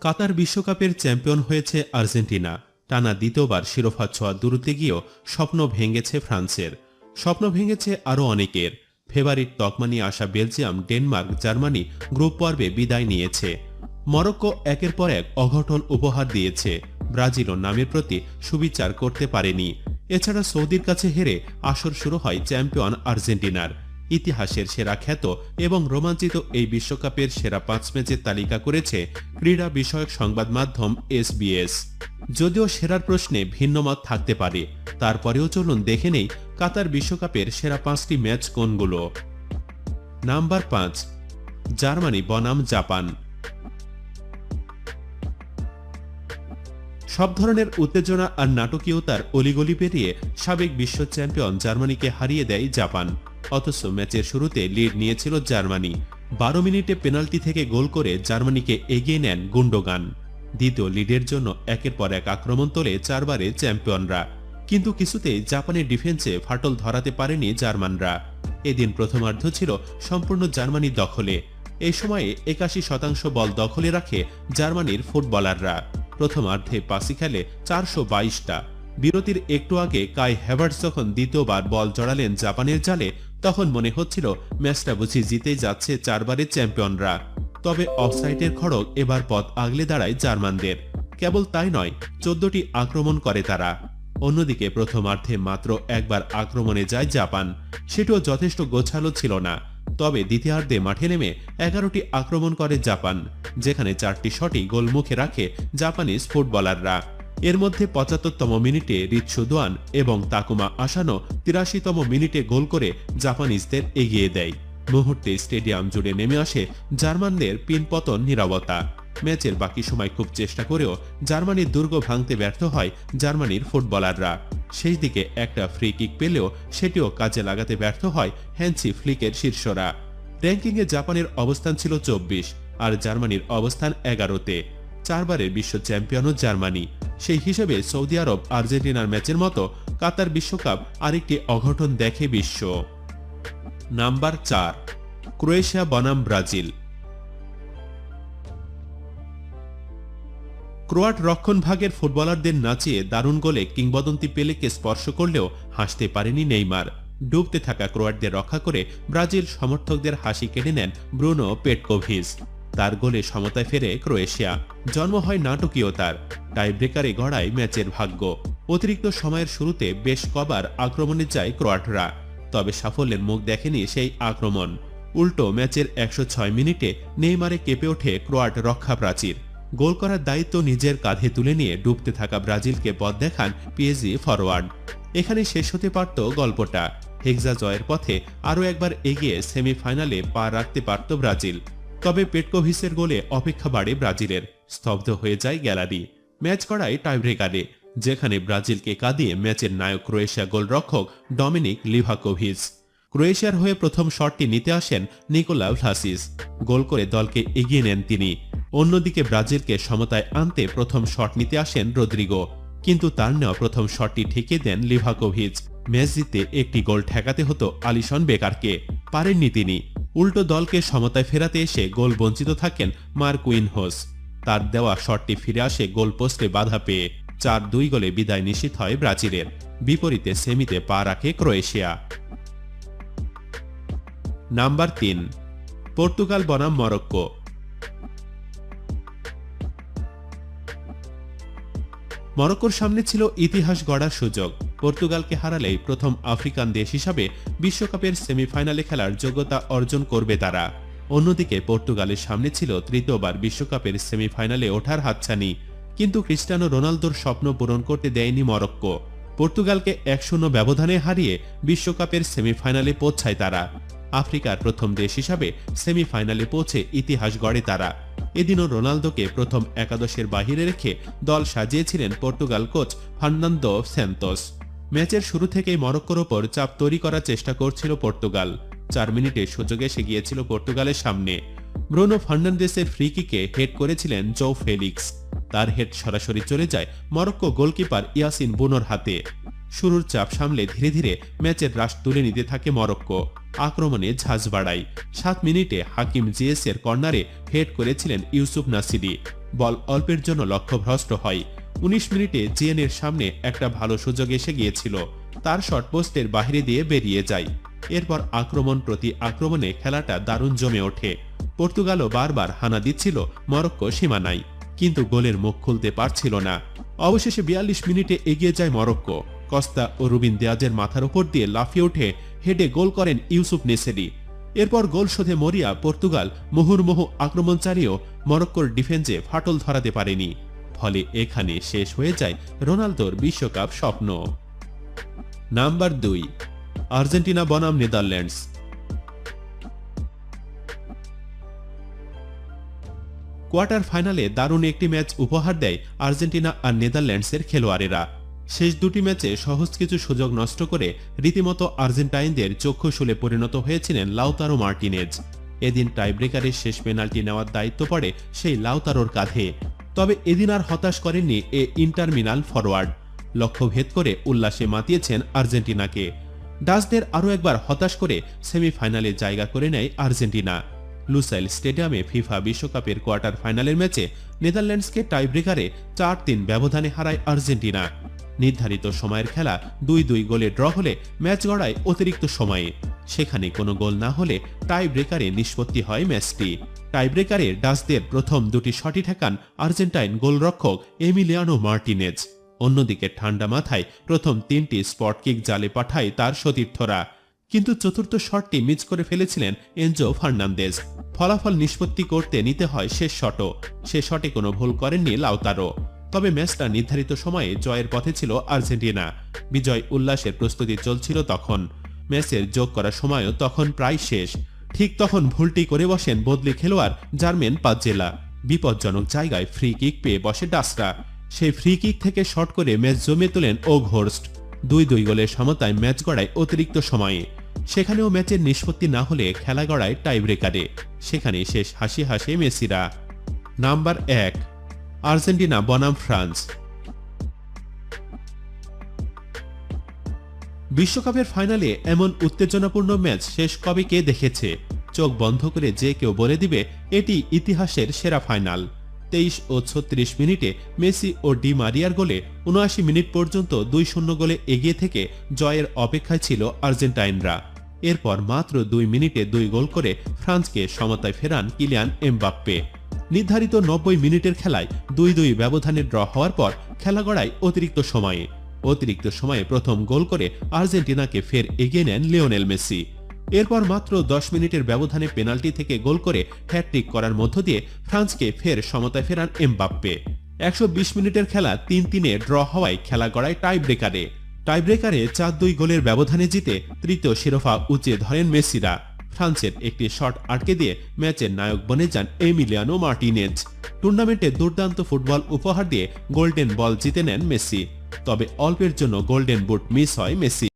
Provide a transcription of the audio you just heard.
কাতার বিশ্বকাপের চ্যাম্পিয়ন হয়েছে আর্জেন্টিনা। টানা দ্বিতীয়বার শিরোপা ছোঁয়া দূরত্বে গিয়েও স্বপ্ন ভেঙেছে ফ্রান্সের। স্বপ্ন ভেঙেছে আরও অনেকের। ফেভারিট তকমা নিয়ে আসা বেলজিয়াম, ডেনমার্ক, জার্মানি গ্রুপ পর্বে বিদায় নিয়েছে। মরক্কো একের পর এক অঘটন উপহার দিয়েছে। ব্রাজিলও নামের প্রতি সুবিচার করতে পারেনি। এছাড়া সৌদির কাছে হেরে আসর শুরু হয় চ্যাম্পিয়ন আর্জেন্টিনার। ইতিহাসের সেরা খ্যাত এবং রোমাঞ্চিত এই বিশ্বকাপের সেরা পাঁচ ম্যাচের তালিকা করেছে ক্রীড়া বিষয়ক সংবাদ মাধ্যম এসবিএস যদিও সেরার প্রশ্নে ভিন্ন মত থাকতে পারে, তারপরেও চলুন দেখে নেই কাতার বিশ্বকাপের সেরা পাঁচটি ম্যাচ কোনগুলো। নাম্বার পাঁচ, জার্মানি বনাম জাপান। সব ধরনের উত্তেজনা আর নাটকীয়তার অলিগলি পেরিয়ে সাবেক বিশ্ব চ্যাম্পিয়ন জার্মানিকে হারিয়ে দেয় জাপান। অথচ ম্যাচের শুরুতে লিড নিয়েছিল জার্মানি। বারো মিনিটে পেনাল্টি থেকে গোল করে জার্মানিকে এগিয়ে নেন গুন্ডোগান। দ্বিতীয় লিডের জন্য একের পর এক আক্রমণ তোলে চারবারে চ্যাম্পিয়নরা। কিন্তু কিছুতেই জাপানের ডিফেন্সে ফাটল ধরাতে পারেনি জার্মানরা। এদিন প্রথমার্ধ ছিল সম্পূর্ণ জার্মানির দখলে। এই সময়ে একাশি শতাংশ বল দখলে রাখে জার্মানির ফুটবলাররা। প্রথমার্ধে পাসি খেলে চারশো বাইশটা। বিরতির একটু আগে কাই হ্যাভার্টস যখন দ্বিতীয়বার বল জড়ালেন জাপানের জালে তখন মনে হচ্ছিল ম্যাচটা বুঝি জিতেই যাচ্ছে চারবারের চ্যাম্পিয়নরা। তবে অফসাইটের খড়ক এবার পথ আগলে দাঁড়ায় জার্মানদের। কেবল তাই নয়, চোদ্দটি আক্রমণ করে তারা। অন্যদিকে প্রথমার্ধে মাত্র একবার আক্রমণে যায় জাপান। সেটিও যথেষ্ট গোছালো ছিল না। তবে দ্বিতীয়ার্ধে মাঠে নেমে এগারোটি আক্রমণ করে জাপান, যেখানে চারটি শটই গোলমুখে রাখে জাপানিজ ফুটবলাররা। এর মধ্যে পঁচাত্তরতম মিনিটে রিৎসুদোয়ান এবং তাকুমা আসানো তিরাশিতম মিনিটে গোল করে জাপানিজদের এগিয়ে দেয়। মুহূর্তে স্টেডিয়াম জুড়ে নেমে আসে জার্মানদের পিনপতন নিরবতা। ম্যাচের বাকি সময় খুব চেষ্টা করেও জার্মানির দুর্গ ভাঙতে ব্যর্থ হয় জার্মানির ফুটবলাররা। সেই দিকে একটা ফ্রি কিক পেলেও সেটিও কাজে লাগাতে ব্যর্থ হয় হ্যান্সি ফ্লিকের শীর্ষরা। র্যাঙ্কিংয়ে জাপানের অবস্থান ছিল চব্বিশ, আর জার্মানির অবস্থান এগারোতে। চারবারের বিশ্ব চ্যাম্পিয়নও জার্মানি। সেই হিসেবে সৌদি আরব, আর্জেন্টিনার ম্যাচের মতো কাতার বিশ্বকাপ আরেকটি অঘটন দেখে বিশ্ব। নাম্বার চার, ক্রোয়েশিয়া বনাম ব্রাজিল। ক্রোয়াট রক্ষণ ভাগের ফুটবলারদের নাচিয়ে দারুণ গোলে কিংবদন্তি পেলেকে স্পর্শ করলেও হাসতে পারেনি নেইমার। ডুবতে থাকা ক্রোয়াটদের রক্ষা করে ব্রাজিল সমর্থকদের হাসি কেড়ে নেন ব্রুনো পেটকোভিস তার গোলে সমতায় ফেরে ক্রোয়েশিয়া। জন্ম হয় নাটকীয়তার টাই ব্রেকারে গড়ায় ম্যাচের ভাগ্য। অতিরিক্ত সময়ের শুরুতে বেশ কবার আক্রমণে যায় ক্রোয়াটরা। তবে সাফল্যের মুখ দেখেনি সেই আক্রমণ। উল্টো ম্যাচের একশো ছয় মিনিটে নেইমারে কেঁপে ওঠে ক্রোয়াট রক্ষা প্রাচীর গোল করার দায়িত্ব নিজের কাঁধে তুলে নিয়ে ডুবতে থাকা ব্রাজিলকে পথ দেখান পিএসজি ফরওয়ার্ড এখানে শেষ হতে পারত গল্পটা। হেক্সা জয়ের পথে আরও একবার এগিয়ে সেমিফাইনালে পা রাখতে পারত ব্রাজিল। তবে পেটকোভিসের গোলে অপেক্ষা বাড়ে ব্রাজিলের। স্তব্ধ হয়ে যায় গ্যালারি। ম্যাচ করায় টাইব্রেকারে, যেখানে ব্রাজিলকে কাঁদিয়ে ম্যাচের নায়ক ক্রোয়েশিয়া গোলরক্ষক ডমিনিক লিভাকোভিচ। ক্রোয়েশিয়ার হয়ে প্রথম শটটি নিতে আসেন নিকোলা ভ্লাসিস গোল করে দলকে এগিয়ে নেন তিনি। অন্যদিকে ব্রাজিলকে সমতায় আনতে প্রথম শট নিতে আসেন রদ্রিগো। কিন্তু তার নেওয়া প্রথম শটটি ঠেকে দেন লিভাকোভিচ। ম্যাচ জিতে একটি গোল ঠেকাতে হতো আলিশন বেকারকে। পারেননি তিনি। উল্টো দলকে সমতায় ফেরাতে এসে গোল বঞ্চিত থাকেন মার্ক উইনহোস। তার দেওয়া শটটি ফিরে আসে গোল পোস্টে বাধা পেয়ে। চার দুই গোলে বিদায় নিশ্চিত হয় ব্রাজিলের। বিপরীতে সেমিতে পা রাখে ক্রোয়েশিয়া। নাম্বার তিন। পর্তুগাল বনাম মরক্কো। মরক্কোর সামনে ছিল ইতিহাস গড়ার সুযোগ। পর্তুগালকে হারালেই প্রথম আফ্রিকান দেশ হিসাবে বিশ্বকাপের সেমিফাইনালে খেলার যোগ্যতা অর্জন করবে তারা। অন্যদিকে পর্তুগালের সামনে ছিল তৃতীয়বার বিশ্বকাপের সেমিফাইনালে ওঠার হাতছানি। কিন্তু ক্রিস্টানো রোনালদোর স্বপ্ন পূরণ করতে দেয়নি মরক্কো। পর্তুগালকে এক শূন্য ব্যবধানে হারিয়ে বিশ্বকাপের সেমিফাইনালে পৌঁছায় তারা। আফ্রিকার প্রথম দেশ হিসাবে সেমিফাইনালে পৌঁছে ইতিহাস গড়ে তারা। এদিনও রোনালদোকে প্রথম একাদশের বাহিরে রেখে দল সাজিয়েছিলেন পর্তুগাল কোচ ফার্নান্দো স্যান্তোস। ম্যাচের শুরু থেকেই মরক্কোর ওপর চাপ তৈরি করার চেষ্টা করছিল পর্তুগাল। চার মিনিটে সুযোগ এসে গিয়েছিল পর্তুগালের সামনে। ব্রুনো ফার্নান্দেসের ফ্রি কিকে হেড করেছিলেন জো ফেলিক্স। তার হেড সরাসরি চলে যায় মরক্কো গোলকিপার ইয়াসিন বুনোর হাতে। শুরুর চাপ সামলে ধীরে ধীরে ম্যাচের রাশ তুলে নিতে থাকে মরক্কো। আক্রমণে ঝাঁজ বাড়ায়। সাত মিনিটে হাকিম জিএস এর কর্নারে হেড করেছিলেন ইউসুফ নাসিরি। বল অল্পের জন্য লক্ষ্যভ্রষ্ট হয়। উনিশ মিনিটে জিএনের সামনে একটা ভালো সুযোগ এসে গিয়েছিল। তার শট পোস্টের বাইরে দিয়ে বেরিয়ে যায়। এরপর আক্রমণ প্রতি আক্রমণে খেলাটা দারুণ জমে ওঠে। পর্তুগালও বারবার হানা দিচ্ছিল মরক্কো সীমানায়, কিন্তু গোলের মুখ খুলতে পারছিল না। অবশেষে বিয়াল্লিশ মিনিটে এগিয়ে যায় মরক্কো। কস্তা ও রুবিন দেয়াজের মাথার উপর দিয়ে লাফিয়ে উঠে হেডে গোল করেন ইউসুফ নেসেরি। এরপর গোল শোধে মরিয়া পর্তুগাল মুহুর্মুহু আক্রমণ চালিয়েও মরক্কোর ডিফেন্সে ফাটল ধরাতে পারেনি। ফলে এখানে শেষ হয়ে যায় রোনালদোর বিশ্বকাপ স্বপ্ন। নাম্বার দুই, আর্জেন্টিনা বনাম নেদারল্যান্ডস। কোয়ার্টার ফাইনালে দারুণ একটি ম্যাচ উপহার দেয় আর্জেন্টিনা আর নেদারল্যান্ডসের খেলোয়াড়েরা। শেষ দুটি ম্যাচে সহজ কিছু সুযোগ নষ্ট করে রীতিমতো আর্জেন্টাইনদের চক্ষুশূলে পরিণত হয়েছিলেন লাউতারো মার্টিনেজ। এদিন টাইব্রেকারের শেষ পেনাল্টি নেওয়ার দায়িত্ব পড়ে সেই লাউতারোর কাঁধে। তবে এদিন আর হতাশ করেননি এ ইন্টারমিনাল ফরওয়ার্ড লক্ষ্যভেদ করে উল্লাসে মাতিয়েছেন আর্জেন্টিনাকে। ডাচদের আরও একবার হতাশ করে সেমিফাইনালে জায়গা করে নেয় আর্জেন্টিনা। লুসাইল স্টেডিয়ামে ফিফা বিশ্বকাপের কোয়ার্টার ফাইনালের ম্যাচে নেদারল্যান্ডসকে টাইব্রেকারে চার তিন ব্যবধানে হারায় আর্জেন্টিনা। নির্ধারিত সময়ের খেলা দুই দুই গোলে ড্র হলে ম্যাচ গড়ায় অতিরিক্ত সময়ে। সেখানে কোনো গোল না হলে টাই ব্রেকারে নিষ্পত্তি হয় ম্যাচটি। টাই ব্রেকারে ডাচদের প্রথম দুটি শটই ঠেকান আর্জেন্টাইন গোলরক্ষক এমিলিয়ানো মার্টিনেজ। অন্যদিকে ঠান্ডা মাথায় প্রথম তিনটি স্পট কিক জালে পাঠায় তার সতীর্থরা। কিন্তু চতুর্থ শটটি মিস করে ফেলেছিলেন এনজো ফার্নান্দেজ। ফলাফল নিষ্পত্তি করতে নিতে হয় শেষ শটও। সে শটে কোনো ভুল করেননি লাউতারো। তবে ম্যাচটা নির্ধারিত সময়ে জয়ের পথে ছিল আর্জেন্টিনা। বিজয় উল্লাসের প্রস্তুতি চলছিল তখন। ম্যাচের যোগ করার সময়ও তখন প্রায় শেষ। ঠিক তখন ভুলটি করে বসেন বদলি খেলোয়াড় জার্মেন পাজ্জেলা। বিপজ্জনক জায়গায় ফ্রি কিক পেয়ে বসে ডাসরা। সেই ফ্রি কিক থেকে শট করে ম্যাচ জমিয়ে তোলেন ও ঘোর্স্ট দুই দুই গোলের সমতায় ম্যাচ গড়ায় অতিরিক্ত সময়ে। সেখানেও ম্যাচের নিষ্পত্তি না হলে খেলা গড়ায় টাইব্রেকারে। সেখানে শেষ হাসি হাসে মেসিরা। নাম্বার এক। আর্জেন্টিনা, বনাম ফ্রান্স। বিশ্বকাপের ফাইনালে এমন উত্তেজনাপূর্ণ ম্যাচ শেষ কবে কে দেখেছে? চোখ বন্ধ করে যে কেউ বলে দিবে, এটি ইতিহাসের সেরা ফাইনাল। তেইশ ও ছত্রিশ মিনিটে মেসি ও ডি মারিয়ার গোলে উনআশি মিনিট পর্যন্ত দুই শূন্য গোলে এগিয়ে থেকে জয়ের অপেক্ষায় ছিল আর্জেন্টাইনরা। এরপর মাত্র দুই মিনিটে দুই গোল করে ফ্রান্সকে সমতায় ফেরান কিলিয়ান এমবাপ্পে। নির্ধারিত নব্বই মিনিটের খেলায় দুই দুই ব্যবধানে ড্র হওয়ার পর খেলা গড়ায় অতিরিক্ত সময়ে। অতিরিক্ত সময়ে প্রথম গোল করে আর্জেন্টিনাকে ফের এগিয়ে নেন লিওনেল মেসি। এরপর মাত্র দশ মিনিটের ব্যবধানে পেনাল্টি থেকে গোল করে হ্যাট্রিক করার মধ্য দিয়ে ফ্রান্সকে ফের সমতায় ফেরান এমবাপ্পে। একশো বিশ মিনিটের খেলা তিন তিনে ড্র হওয়ায় খেলা গড়ায় টাই ব্রেকারে টাই ব্রেকারে চার দুই গোলের ব্যবধানে জিতে তৃতীয় শিরোপা উঁচে ধরেন মেসিরা। ফ্রান্সের একটি শট আটকে দিয়ে ম্যাচের নায়ক বনে যান এমিলিয়ানো মার্টিনেজ। টুর্নামেন্টে দুর্দান্ত ফুটবল উপহার দিয়ে গোল্ডেন বল জিতে নেন মেসি। তবে অল্পের জন্য গোল্ডেন বুট মিস হয় মেসি।